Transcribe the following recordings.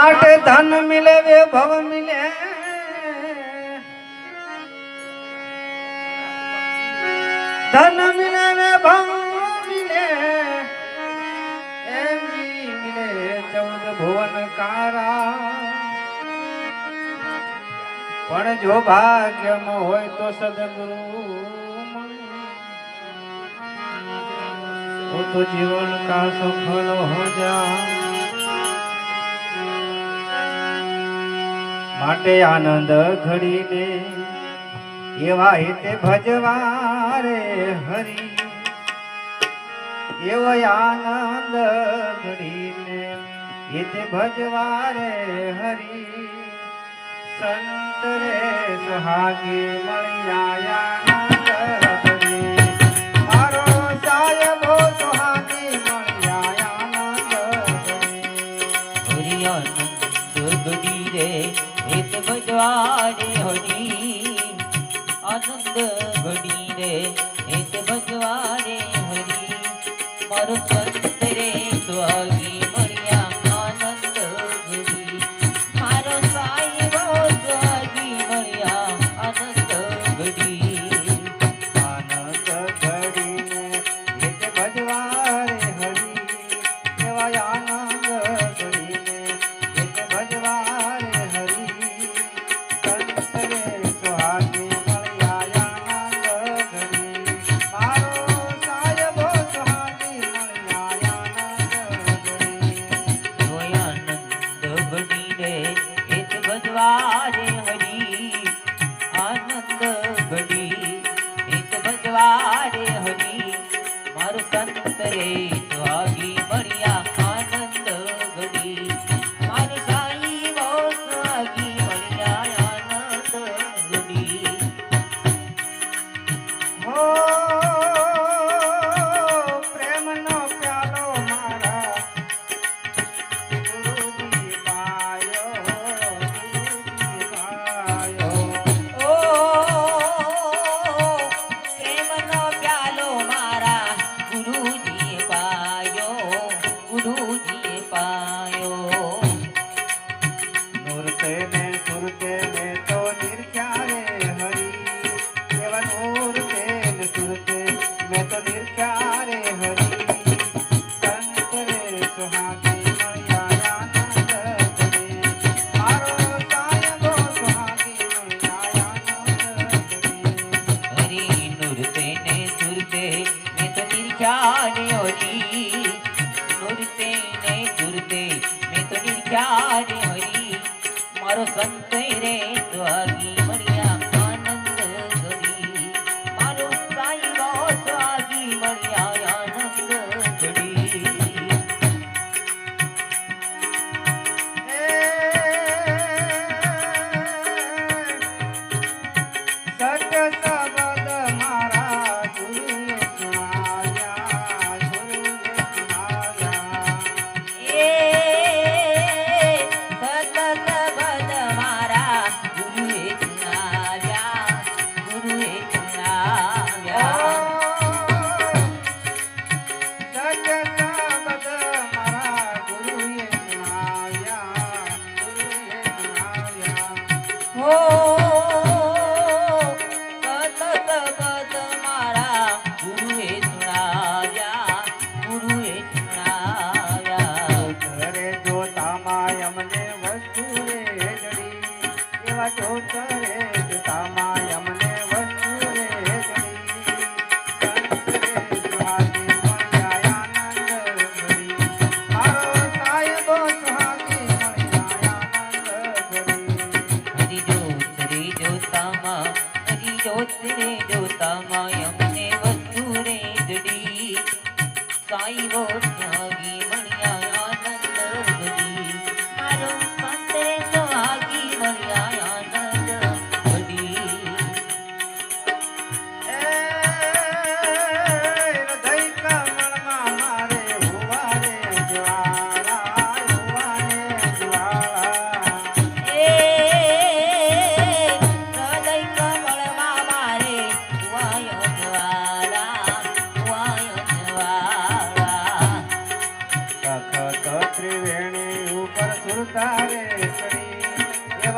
માટે ધન મિલે વૈભવ મિલે. ધન મિલે વૈભવ મિલે. એમ મિલે ચૌદ ભુવન કારા. પણ જો ભાગ્યમાં હોય તો સદગુરુ હું તો જીવન કા સફળ હો જા. માટે આનંદ ઘડીને એવા હિતે ભજવા રે હરી. એવો આનંદ ઘડીને હિતે ભજવા રે હરી. સંત રે સુહાગી મળી આયા Thank you. 啊 Russia. গাইব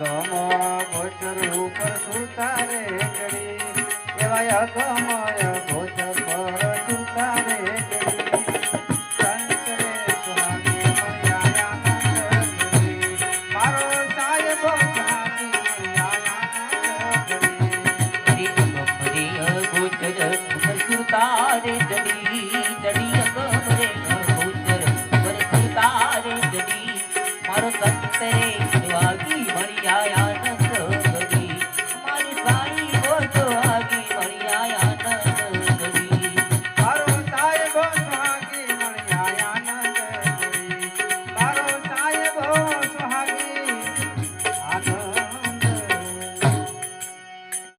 અગમ ગોચર ઉપર સુતારે ચડી. એવા અગમ